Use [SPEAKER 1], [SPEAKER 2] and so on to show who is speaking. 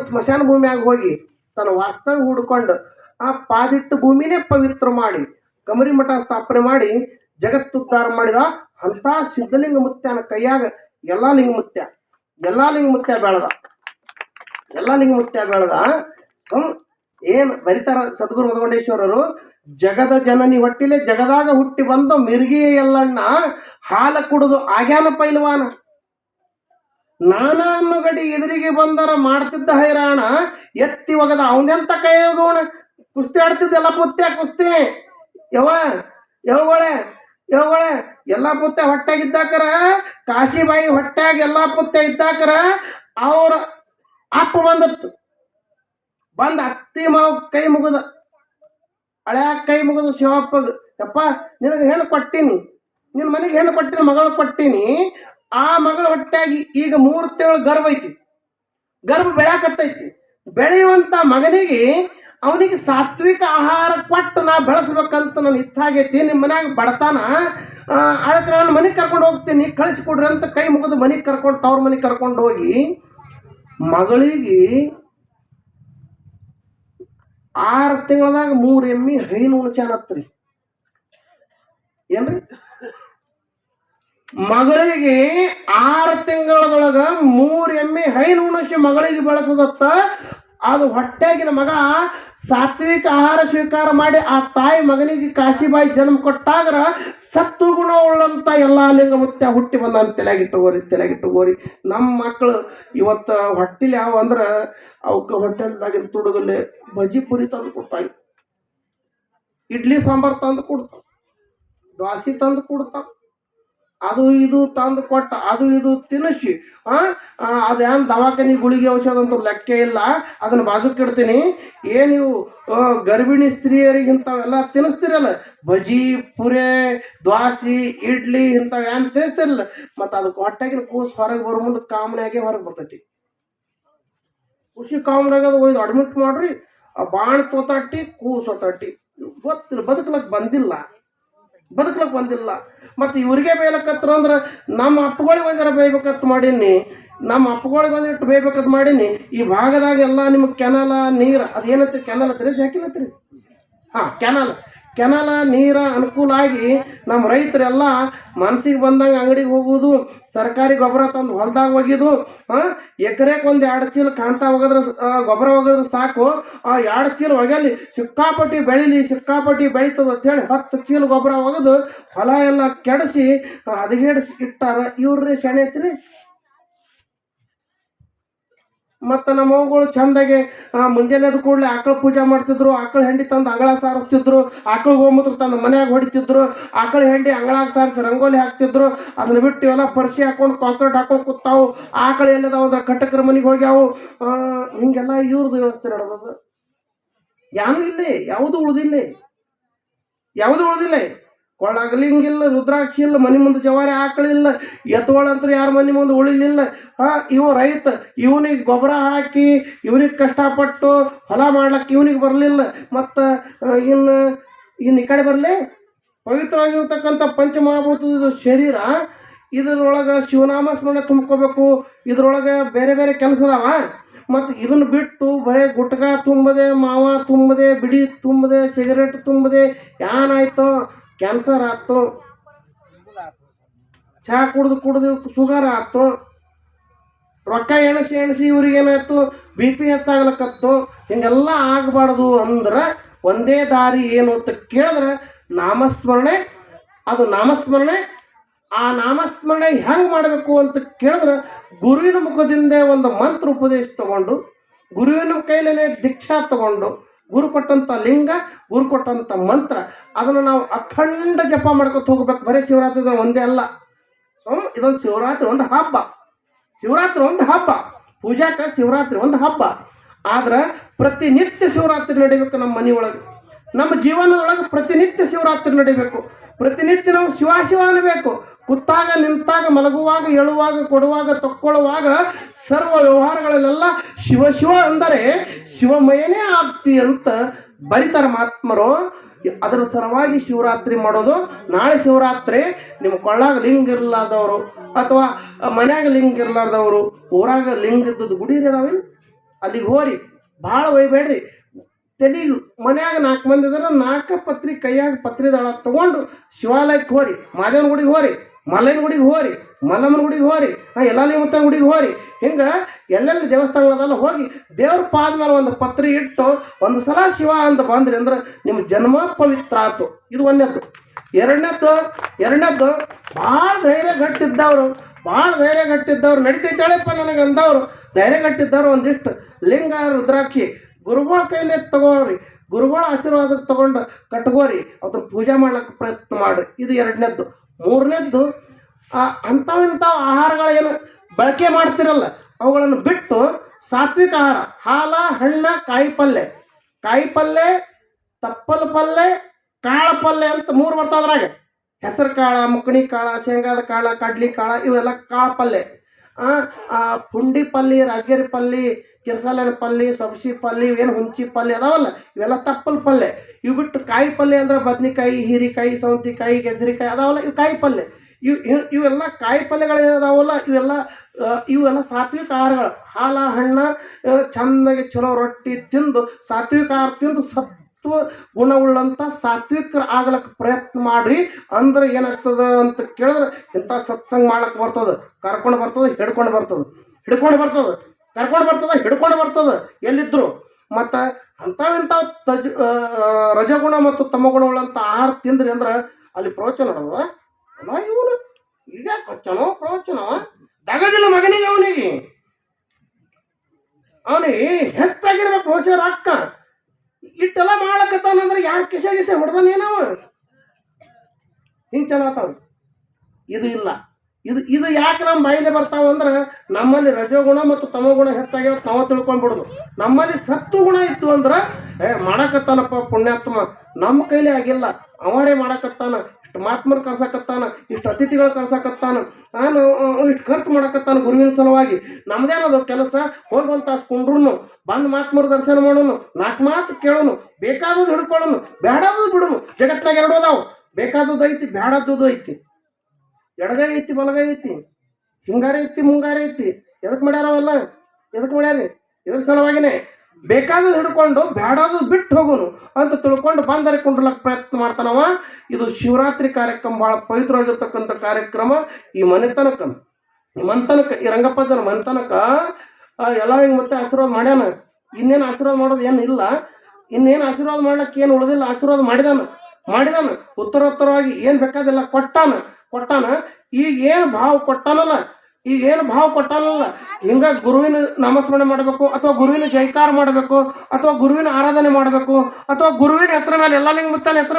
[SPEAKER 1] ಸ್ಮಶಾನ ಭೂಮಿಯಾಗ ಹೋಗಿ ತನ್ನ ವಾಸ್ತವ್ಯ ಹುಡ್ಕೊಂಡು ಆ ಪಾದಿಟ್ಟು ಭೂಮಿನೇ ಪವಿತ್ರ ಮಾಡಿ ಕಮರಿ ಮಠ ಸ್ಥಾಪನೆ ಮಾಡಿ ಜಗತ್ತುದ್ಧಾರ ಮಾಡಿದ ಅಂಥ ಸಿದ್ಧಲಿಂಗ ಮುತ್ಯನ ಕೈಯಾಗ ಎಲ್ಲ ಲಿಂಗ ಮುತ್ಯ ಎಲ್ಲಾ ಲಿಂಗ ಮುತ್ಯ ಬೆಳೆದ. ಎಲ್ಲಾ ಲಿಂಗ ಮುತ್ಯ ಬೆಳೆದ. ಸುಮ್ ಏನ್ ಬರಿತಾರ ಸದ್ಗುರು ಮಧುಗೊಂಡೇಶ್ವರರು ಜಗದ ಜನನಿ ಹೊಟ್ಟಿಲೆ ಜಗದಾಗ ಹುಟ್ಟಿ ಬಂದ ಮಿರ್ಗಿ ಎಲ್ಲಣ್ಣ ಹಾಲ ಕುಡಿದು ಆಗ್ಯಾನ ಪೈಲ್ವಾನ ನಾನಾ ಗಡಿ ಎದುರಿಗೆ ಬಂದರ ಮಾಡ್ತಿದ್ದ ಹೈರಾಣ, ಎತ್ತಿ ಒಗದ ಅವನೆಂತ ಕೈಗೋಣ ಕುಸ್ತಿ ಆಡ್ತಿದ್ದೆಲ್ಲ ಪುತ್ತೆ ಕುಸ್ತಿ? ಯವ ಯವಗಳೆ ಯವಗಳೆ ಎಲ್ಲ ಪುತ್ಯ ಹೊಟ್ಟಾಗಿದ್ದಾಕರ ಕಾಶಿಬಾಯಿ ಹೊಟ್ಟಾಗ ಎಲ್ಲ ಪುತ್ತೆ ಇದ್ದಾಕರ? ಅವ್ರ ಅಪ್ಪ ಬಂದತ್ತು. ಬಂದ ಅತ್ತಿ ಮಾವು ಕೈ ಮುಗಿದ. ಹಳೆಯ ಕೈ ಮುಗಿದು ಶಿವಪ್ಪಗ, ಯಪ್ಪ, ನಿನಗೆ ಹೆಣ್ಣು ಕೊಟ್ಟೀನಿ ನಿನ್ನ ಮನೆಗೆ ಹೆಣ್ಣು ಕೊಟ್ಟಿನಿ, ಮಗಳು ಕೊಟ್ಟೀನಿ ಆ ಮಗಳ ಹೊಟ್ಟಾಗಿ ಈಗ ಮೂರು ತಿಂಗಳು ಗರ್ಭ ಐತಿ. ಗರ್ಭ ಬೆಳ್ಯಾಕತ್ತೈತಿ ಬೆಳೆಯುವಂತ ಮಗನಿಗೆ ಅವನಿಗೆ ಸಾತ್ವಿಕ ಆಹಾರ ಕೊಟ್ಟು ನಾ ಬೆಳೆಸ್ಬೇಕಂತ ನನ್ನ ಇಚ್ಛಾಗೈತಿ ನಿಮ್ಮ ಮನ್ಯಾಗ ಬಡತಾನ ಅದಕ್ಕೆ ನಾನು ಮನೆಗೆ ಕರ್ಕೊಂಡು ಹೋಗ್ತೀನಿ ಕಳಿಸ್ಕೊಡ್ರಿ ಅಂತ ಕೈ ಮುಗಿದು ಮನೆಗೆ ಕರ್ಕೊಂಡು, ತವ್ರ ಮನೆಗೆ ಕರ್ಕೊಂಡು ಹೋಗಿ ಮಗಳಿಗೆ ಆರು ತಿಂಗಳದಾಗ ಮೂರು ಎಮ್ಮಿ ಹೈನು ಉಣಚಾನತ್ರಿ ಏನ್ರಿ? ಮಗಳಿಗೆ ಆರು ತಿಂಗಳದೊಳಗ ಮೂರ್ ಎಮ್ಮೆ ಹೈನು ಉಣಿಸಿ ಮಗಳಿಗೆ ಬಳಸದತ್ತ ಅದು ಹೊಟ್ಟೆಗಿನ ಮಗ ಸಾತ್ವಿಕ ಆಹಾರ ಸ್ವೀಕಾರ ಮಾಡಿ ಆ ತಾಯಿ ಮಗನಿಗೆ ಕಾಶಿಬಾಯಿ ಜನ್ಮ ಕೊಟ್ಟಾಗ ಸತ್ತು ಗುಣ ಉಳ್ಳಂತ ಎಲ್ಲ ಲಿಂಗ ಮುತ್ಯ ಹುಟ್ಟಿ ಬಂದ ತಲೆಗಿಟ್ಟುಗೋರಿ ತಲೆಗಿಟ್ಟುಗೋರಿ ನಮ್ಮ ಮಕ್ಕಳು ಇವತ್ತು ಹೊಟ್ಟೆಲಿ ಯಾವ ಅಂದ್ರೆ ಅವಕ್ಕೆ ಹೊಟ್ಟೆಲ್ದಾಗಿನ ತುಡುಗಲ್ಲಿ ಬಜ್ಜಿ ಪುರಿ ತಂದು ಕೊಡ್ತಾವೆ ಇಡ್ಲಿ ಸಾಂಬಾರು ತಂದು ಕೊಡ್ತಾವ ದ್ವಾಸಿ ತಂದು ಕೊಡ್ತಾವ ಅದು ಇದು ತಂದು ಕೊಟ್ಟ, ಅದು ಇದು ತಿನ್ನಿಸಿ. ಅದೇನು ದವಾಖಾನಿ ಗುಳಿಗೆ ಔಷಧ ಅಂತ ಲೆಕ್ಕ ಇಲ್ಲ. ಅದನ್ನ ಬಾಜುಕ್ ಇಡ್ತೀನಿ. ಏನು ನೀವು ಗರ್ಭಿಣಿ ಸ್ತ್ರೀಯರಿಗೆ ಇಂಥವೆಲ್ಲ ತಿನ್ನಿಸ್ತಿರಲ್ಲ? ಬಜಿ, ಪುರೆ, ದ್ವಾಸಿ, ಇಡ್ಲಿ ಇಂಥವು ಏನು ತಿನ್ನಿಸ್ತಿರಲ್ಲ? ಮತ್ತು ಅದಕ್ಕೆ ಹೊಟ್ಟೆಗಿನ ಕೂಸು ಹೊರಗೆ ಬರೋ ಮುಂದೆ ಕಾಮನಾಗೆ ಹೊರಗೆ ಬರ್ತೈತಿ. ಖುಷಿ ಕಾಮನಾಗ ಅದು ಒಯ್ದು ಅಡ್ಮಿಟ್ ಮಾಡ್ರಿ. ಬಾಣ್ ತೋತಾಟಿ, ಕೂಸು ಒತ್ತಾಟಿ ಗೊತ್ತಿಲ್ಲ ಬದುಕಲಕ್ಕೆ ಬಂದಿಲ್ಲ. ಬದುಕಲಕ್ಕೆ ಬಂದಿಲ್ಲ. ಮತ್ತು ಇವ್ರಿಗೆ ಬೇಯ್ಲಕ್ಕತ್ರ ಅಂದ್ರೆ ನಮ್ಮ ಅಪ್ಪಗಳಿಗೆ ಒಂದರ ಬೇಯ್ಬೇಕಂತ ಮಾಡೀನಿ. ನಮ್ಮ ಅಪ್ಪಗಳಿಗೆ ಒಂದಿಟ್ಟು ಬೇಯ್ಬೇಕಂತ ಮಾಡೀನಿ. ಈ ಭಾಗದಾಗೆಲ್ಲ ನಿಮಗೆ ಕೆನಲ, ನೀರು ಅದೇನತ್ರಿ? ಕೆನಲ ಹತ್ತಿರ ಹಾಕಿಲ್ಲತ್ರಿ ಹಾಂ, ಕೆನಲ್. ಕೆನಲ, ನೀರ ಅನುಕೂಲ ಆಗಿ ನಮ್ಮ ರೈತರೆಲ್ಲ ಮನಸ್ಸಿಗೆ ಬಂದಂಗೆ ಅಂಗಡಿಗೆ ಹೋಗುವುದು ಸರ್ಕಾರಿ ಗೊಬ್ಬರ ತಂದು ಹೊಲ್ದಾಗ ಒಗಿದು ಹಾಂ ಎಕರೆಗೆ ಒಂದು ಎರಡು ಚೀಲ ಕಾಣ್ತಾ ಒಗದ್ರೆ ಗೊಬ್ಬರ ಒಗೆದ್ರೆ ಸಾಕು, ಆ ಎರಡು ಚೀಲ ಒಗೆಲಿ ಸಿಕ್ಕಾಪಟ್ಟಿ ಬೆಳಿಲಿ, ಸಿಕ್ಕಾಪಟ್ಟಿ ಅಂತ ಅಂತೇಳಿ ಹತ್ತು ಚೀಲ ಗೊಬ್ಬರ ಒಗೆದು ಹೊಲ ಎಲ್ಲ ಕೆಡಿಸಿ ಹದಗೆಡಿಸಿ ಇಟ್ಟಾರ. ಇವ್ರಿ ಶಣೆ ಐತ್ರಿ? ಮತ್ತು ನಮ್ಮ ಅವುಗಳು ಚಂದಾಗೆ ಮುಂಜಾನೆ ಎದ್ದ ಕೂಡಲೇ ಆಕಳ ಪೂಜೆ ಮಾಡ್ತಿದ್ರು, ಆಕಳ ಹೆಂಡಿ ತಂದು ಅಂಗಳ ಸಾರಿಸ್ತಿದ್ರು, ಆಕಳ ಗೋಮೂತ್ರ ತಂದು ಮನೆಯಾಗ ಹೊಡಿತಿದ್ರು, ಆಕಳ ಹೆಂಡಿ ಅಂಗಳಾಗ ಸಾರಿಸಿ ರಂಗೋಲಿ ಹಾಕ್ತಿದ್ರು, ಅದನ್ನ ಬಿಟ್ಟು ಇವೆಲ್ಲ ಪರ್ಸಿ ಹಾಕೊಂಡು ಕಾಂಕ್ರೀಟ್ ಹಾಕೊಂಡು ಕೂತಾವು, ಆಕಳ ಎಲ್ಲದಾವ ಅಂದ್ರೆ ಕಟಕರ ಮನೆಗೆ ಹೋಗ್ಯಾವು. ಹಿಂಗೆಲ್ಲ ಇವ್ರದ್ದು ವ್ಯವಸ್ಥೆ ನಡೆದದು. ಯಾರು ಇಲ್ಲಿ, ಯಾವುದು ಉಳ್ದಿಲ್ಲ ಯಾವುದು ಉಳ್ದಿಲ್ಲ. ಕೊಳ್ಳಾಗಲಿಂಗಿಲ್ಲ ರುದ್ರಾಕ್ಷಿ ಇಲ್ಲ ಮನೆ ಮುಂದೆ ಜವಾರಿ ಆಕಳಿಲ್ಲ ಎತ್ತುಗಳಂತೂ ಯಾರು ಮನೆ ಮುಂದೆ ಉಳಿಲಿಲ್ಲ. ಹಾಂ, ಇವ ರೈತ, ಇವನಿಗೆ ಗೊಬ್ಬರ ಹಾಕಿ, ಇವನಿಗೆ ಕಷ್ಟಪಟ್ಟು ಹೊಲ ಮಾಡ್ಲಿಕ್ಕೆ ಇವನಿಗೆ ಬರಲಿಲ್ಲ. ಮತ್ತು ಇನ್ನು ಇನ್ನು ಈ ಕಡೆ ಬರಲಿ. ಪವಿತ್ರವಾಗಿರ್ತಕ್ಕಂಥ ಪಂಚಮಹಾಭೂತದ ಶರೀರ, ಇದರೊಳಗೆ ಶಿವನಾಮ ಸ್ಮರಣೆ ತುಂಬ್ಕೋಬೇಕು. ಇದರೊಳಗೆ ಬೇರೆ ಬೇರೆ ಕೆಲಸ ಅದಾವ ಮತ್ತು ಇದನ್ನು ಬಿಟ್ಟು ಬರೇ ಗುಟ್ಕ ತುಂಬದೆ, ಮಾವ ತುಂಬದೆ, ಬಿಡಿ ತುಂಬದೆ, ಸಿಗರೇಟ್ ತುಂಬದೆ ಏನಾಯ್ತು ಕ್ಯಾನ್ಸರ್ ಆಯ್ತು ಚಹಾ ಕುಡ್ದು ಕುಡ್ದು ಶುಗರ್ ಆಯ್ತು ರೊಕ್ಕ ಎಣಸಿ ಎಣಸಿ ಇವ್ರಿಗೇನಾಯ್ತು? ಬಿ ಪಿ ಹೆಚ್ಚಾಗ್ಲಕ್ಕತ್ತು ಹಿಂಗೆಲ್ಲ ಆಗಬಾರ್ದು ಅಂದ್ರೆ ಒಂದೇ ದಾರಿ ಏನು ಅಂತ ಕೇಳಿದ್ರೆ ನಾಮಸ್ಮರಣೆ, ಅದು ನಾಮಸ್ಮರಣೆ. ಆ ನಾಮಸ್ಮರಣೆ ಹೆಂಗೆ ಮಾಡಬೇಕು ಅಂತ ಕೇಳಿದ್ರೆ ಗುರುವಿನ ಮುಖದಿಂದ ಒಂದು ಮಂತ್ರ ಉಪದೇಶ ತಗೊಂಡು, ಗುರುವಿನ ಕೈಲೇ ದೀಕ್ಷಾ ತಗೊಂಡು ಗುರು ಕೊಟ್ಟಂಥ ಲಿಂಗ, ಗುರು ಕೊಟ್ಟಂಥ ಮಂತ್ರ. ಅದನ್ನು ನಾವು ಅಖಂಡ ಜಪ ಮಾಡ್ಕೊತ ಹೋಗ್ಬೇಕು. ಬರೀ ಶಿವರಾತ್ರಿ ಒಂದೇ ಅಲ್ಲ. ಸೊ ಇದೊಂದು ಶಿವರಾತ್ರಿ ಒಂದು ಹಬ್ಬ. ಶಿವರಾತ್ರಿ ಒಂದು ಹಬ್ಬ. ಪೂಜಾಕ ಶಿವರಾತ್ರಿ ಒಂದು ಹಬ್ಬ. ಆದ್ರೆ ಪ್ರತಿನಿತ್ಯ ಶಿವರಾತ್ರಿ ನಡಿಬೇಕು ನಮ್ಮ ಮನೆಯೊಳಗೆ ನಮ್ಮ ಜೀವನದೊಳಗೆ ಪ್ರತಿನಿತ್ಯ ಶಿವರಾತ್ರಿ ನಡಿಬೇಕು. ಪ್ರತಿನಿತ್ಯ ನಾವು ಶಿವ ಶಿವ ಅನ್ನಬೇಕು ಕುತ್ತಾಗ, ನಿಂತಾಗ, ಮಲಗುವಾಗ, ಏಳುವಾಗ, ಕೊಡುವಾಗ, ತಕ್ಕೊಳ್ಳುವಾಗ ಸರ್ವ ವ್ಯವಹಾರಗಳಲ್ಲೆಲ್ಲ ಶಿವ ಶಿವ ಅಂದರೆ ಶಿವಮಯನೇ ಆಗ್ತಿ ಅಂತ ಬರಿತಾರೆ ಮಹಾತ್ಮರು. ಅದರ ಸಲುವಾಗಿ ಶಿವರಾತ್ರಿ ಮಾಡೋದು. ನಾಳೆ ಶಿವರಾತ್ರಿ ನಿಮ್ಮ ಕೊಳ್ಳಾಗ ಲಿಂಗ ಇರಲಾರ್ದವರು ಅಥವಾ ಮನ್ಯಾಗ ಲಿಂಗ ಇರಲಾರ್ದವರು, ಊರಾಗ ಲಿಂಗ ಇದ್ದದ್ದು ಗುಡಿ ಇದಾವೆ ಅಲ್ಲಿಗೆ ಹೋರಿ. ಭಾಳ ಒಯ್ಬೇಡ್ರಿ. ತಲೆಗೆ ಮನ್ಯಾಗ ನಾಲ್ಕು ಮಂದಿ ಇದ್ರೆ, ನಾಲ್ಕು ಪತ್ರಿ ಕೈಯಾಗ ಪತ್ರಿ ದಳ ತಗೊಂಡು ಶಿವಾಲಯಕ್ಕೆ ಹೋರಿ, ಮಾದೇವನ ಗುಡಿಗೆ ಹೋರಿ ಮಲ್ಲನ ಗುಡಿಗೆ ಹೋರಿ, ಮಲ್ಲಮ್ಮನ ಗುಡಿಗೆ ಹೋರಿ ಹಾಂ ಎಲ್ಲ ಮುತ್ತನ ಗುಡಿಗೆ ಹೋರಿ. ಹಿಂಗೆ ಎಲ್ಲೆಲ್ಲಿ ದೇವಸ್ಥಾನಗಳದಲ್ಲ ಹೋಗಿ ದೇವ್ರ ಪಾದ ಮೇಲೆ ಒಂದು ಪತ್ರಿ ಇಟ್ಟು ಒಂದು ಸಲ ಶಿವ ಅಂತ ಬಂದ್ರಿ ಅಂದ್ರೆ ನಿಮ್ಮ ಜನ್ಮ ಪವಿತ್ರ ಆಯ್ತು ಇದು ಒಂದನೇದ್ದು ಎರಡನೇದ್ದು ಎರಡನೇದ್ದು ಭಾಳ ಧೈರ್ಯ ಗಟ್ಟಿದ್ದವರು, ಭಾಳ ಧೈರ್ಯ ಗಟ್ಟಿದ್ದವ್ರು ನಡಿತೈತಾಳೆಪ್ಪ ನನಗೆ ಅಂದವರು. ಧೈರ್ಯ ಗಟ್ಟಿದ್ದವ್ರು ಒಂದಿಷ್ಟು ಲಿಂಗ, ರುದ್ರಾಕ್ಷಿ ಗುರುಗಳ ಕೈಲೇ ತಗೋರಿ. ಗುರುಗಳ ಆಶೀರ್ವಾದ ತಗೊಂಡು ಕಟ್ಕೋರಿ ಅದ್ರ ಪೂಜೆ ಮಾಡ್ಲಿಕ್ಕೆ ಪ್ರಯತ್ನ ಮಾಡ್ರಿ. ಇದು ಎರಡನೇದ್ದು. ಮೂರನೇದ್ದು ಅಂಥವು ಇಂಥವು ಆಹಾರಗಳೇನು ಬಳಕೆ ಮಾಡ್ತಿರಲ್ಲ ಅವುಗಳನ್ನು ಬಿಟ್ಟು ಸಾತ್ವಿಕ ಆಹಾರ. ಹಾಲ ಹಣ್ಣ ಕಾಯಿ ಪಲ್ಯ ಕಾಯಿ ಪಲ್ಯ ತಪ್ಪಲ ಪಲ್ಯ ಕಾಳ ಪಲ್ಯ ಅಂತ ಮೂರು ಬರ್ತಾವ ಅದ್ರಾಗೆ. ಹೆಸರು ಕಾಳ ಮುಕ್ಕಣಿ ಕಾಳ ಶೇಂಗಾದ ಕಾಳ ಕಡ್ಲಿ ಕಾಳ ಇವೆಲ್ಲ ಕಾಳು ಪಲ್ಯ ಆ, ಆ, ಪುಂಡಿ ಪಲ್ಲಿ ರಾಜಗಿರಿ ಪಲ್ಲಿ ಕಿರ್ಸಾಲನ ಪಲ್ಲಿ ಸಬ್ಸಿ ಪಲ್ಲಿ ಏನು ಹುಂಚಿ ಪಲ್ಯ ಅದಾವಲ್ಲ ಇವೆಲ್ಲ ತಪ್ಪಲ್ ಪಲ್ಯ ಇವು ಬಿಟ್ಟು ಕಾಯಿ ಪಲ್ಯ ಅಂದ್ರೆ ಬದ್ನಿಕಾಯಿ ಹೀರಿಕಾಯಿ ಸೌಂತಿಕಾಯಿ ಗೆಜ್ರಿಕಾಯಿ ಅದಾವಲ್ಲ ಇವು ಕಾಯಿ ಪಲ್ಯ ಇವು ಇವ್- ಇವೆಲ್ಲ ಕಾಯಿ ಪಲ್ಯಗಳು ಏನಿದಾವಲ್ಲ ಇವೆಲ್ಲ ಇವೆಲ್ಲ ಸಾತ್ವಿಕ ಆಹಾರಗಳು. ಹಾಲ ಹಣ್ಣ ಆ, ಚಂದಾಗಿ ಚಲೋ ರೊಟ್ಟಿ ತಿಂದು ಸಾತ್ವಿಕ ಆಹಾರ ತಿಂದು ಸತ್ವ ಗುಣವುಳ್ಳಂಥ ಸಾತ್ವಿಕರು ಆಗ್ಲಕ್ಕೆ ಪ್ರಯತ್ನ ಮಾಡ್ರಿ. ಅಂದ್ರೆ ಏನಾಗ್ತದ ಅಂತ ಕೇಳಿದ್ರೆ ಇಂಥ ಸತ್ಸಂಗ ಮಾಡ್ಲಕ್ಕೆ ಬರ್ತದೆ. ಕರ್ಕೊಂಡು ಬರ್ತದೆ, ಹಿಡ್ಕೊಂಡು ಬರ್ತದೆ. ಹಿಡ್ಕೊಂಡು ಬರ್ತದೆ. ಕರ್ಕೊಂಡು ಬರ್ತದೆ, ಹಿಡ್ಕೊಂಡು ಬರ್ತದೆ. ಎಲ್ಲಿದ್ರು. ಮತ್ತು ಅಂಥವಿಂಥ ತಜ್ ರಜಗುಣ ಮತ್ತು ತಮಗುಣವುಳ್ಳಂಥ ಆಹಾರ ತಿಂದ್ರಿ ಅಂದ್ರೆ ಅಲ್ಲಿ ಪ್ರವಚನ ಇವನು? ಈಗ ಕೊಚ್ಚನೋ, ಪ್ರವಚನ? ತಗದಿಲ್ಲ ಮಗನಿಗೆ ಅವನಿಗೆ. ಅವನಿಗೆ ಹೆಚ್ಚಾಗಿರ್ಬೇಕು ಪ್ರವಚನ ರೊಕ್ಕ. ಇಟ್ಟೆಲ್ಲ ಮಾಡಕತ್ತಾನಂದ್ರೆ ಯಾರು ಕಿಸೆ ಕಿಸೆ ಹೊಡೆದಾನೇನವ ಹಿಂಗೆ ಚಲೋ ಇದು ಇಲ್ಲ. ಇದು ಇದು ಯಾಕೆ ನಮ್ಮ ಬಾಯಿಲೆ ಬರ್ತಾವ ಅಂದ್ರೆ ನಮ್ಮಲ್ಲಿ ರಜೋಗುಣ ಮತ್ತು ತಮೋಗುಣ ಹೆಚ್ಚಾಗ್ಯಾವ ನಾವು ತಿಳ್ಕೊಂಡ್ಬಿಡುದು ನಮ್ಮಲ್ಲಿ ಸತ್ತು ಗುಣ ಇತ್ತು ಅಂದ್ರೆ, ಏ, ಮಾಡಕತ್ತಾನಪ್ಪ ಪುಣ್ಯಾತ್ಮ. ನಮ್ಮ ಕೈಲಿ ಆಗಿಲ್ಲ. ಅವರೇ ಮಾಡಕತ್ತಾನ. ಇಷ್ಟು ಮಾತ್ಮರು ಕಳ್ಸಕತ್ತಾನ ಇಷ್ಟು ಅತಿಥಿಗಳು ಕರ್ಸಕತ್ತಾನ ನಾನು ಇಷ್ಟು ಖರ್ಚು ಮಾಡಕತ್ತಾನ ಗುರುವಿನ ಸಲುವಾಗಿ. ನಮ್ದೇನದು ಕೆಲಸ, ಹೋಗುವಂತ ಕುಂಡ್ರು ಬಂದು ಮಾತ್ಮರು ದರ್ಶನ ಮಾಡೋನು ನಾಲ್ಕು ಮಾತು ಕೇಳೋನು, ಬೇಕಾದದ್ದು ಹಿಡ್ಕೊಳ್ಳೋನು ಬೇಡಾದದು ಬಿಡೋನು ಜಗತ್ನಾಗ ಎರಡು ಅದಾವು. ಬೇಕಾದದ್ದು ಐತಿ ಬೇಡದ್ದು ಐತಿ. ಎಡಗೈ ಐತಿ, ಬಲಗೈ ಐತಿ, ಹಿಂಗಾರ ಐತಿ, ಮುಂಗಾರ ಐತಿ. ಎದಕ್ಕೆ ಮಾಡ್ಯಾರ ಅವೆಲ್ಲ? ಎದಕ್ಕೆ ಮಾಡ್ಯಾರಿ? ಇದ್ರ ಸಲುವಾಗಿನೇ ಬೇಕಾದದ್ದು ಹಿಡ್ಕೊಂಡು ಬೇಡಾದದು ಬಿಟ್ಟು ಹೋಗೋನು ಅಂತ ತಿಳ್ಕೊಂಡು ಬಂದರೆ ಕುಂಡ್ಲಕ್ಕ ಪ್ರಯತ್ನ ಮಾಡ್ತಾನವ. ಇದು ಶಿವರಾತ್ರಿ ಕಾರ್ಯಕ್ರಮ ಭಾಳ ಪವಿತ್ರವಾಗಿರ್ತಕ್ಕಂಥ ಕಾರ್ಯಕ್ರಮ. ಈ ಮನೆತನಕ ಈ ಮನೆತನಕ, ಈ ರಂಗಪ್ಪಜನ ಮನೆತನಕ ಎಲ್ಲ ಹಿಂಗೆ ಮತ್ತೆ ಆಶೀರ್ವಾದ ಮಾಡ್ಯಾನ. ಇನ್ನೇನು ಆಶೀರ್ವಾದ ಮಾಡೋದು ಏನು ಇಲ್ಲ. ಇನ್ನೇನು ಆಶೀರ್ವಾದ ಮಾಡ್ಲಕ್ಕೆ ಏನು ಉಳಿದಿಲ್ಲ, ಆಶೀರ್ವಾದ ಮಾಡಿದಾನ. ಮಾಡಿದಾನ. ಉತ್ತರೋತ್ತರವಾಗಿ ಏನು ಬೇಕಾದಿಲ್ಲ ಕೊಟ್ಟಾನ. ಕೊಟ್ಟಾನ. ಈಗ ಏನು ಭಾವ ಕೊಟ್ಟಾನಲ್ಲ ಈಗ ಏನು ಭಾವ ಕೊಟ್ಟಲ್ಲ? ಹಿಂಗ ಗುರುವಿನ ನಾಮಸ್ಮರಣೆ ಮಾಡಬೇಕು, ಅಥವಾ ಗುರುವಿನ ಜೈಕಾರ ಮಾಡಬೇಕು, ಅಥವಾ ಗುರುವಿನ ಆರಾಧನೆ ಮಾಡಬೇಕು, ಅಥವಾ ಗುರುವಿನ ಹೆಸರ ಮೇಲೆ ಎಲ್ಲ ಲಿಂಗ ಮುತ್ತನ ಹೆಸರ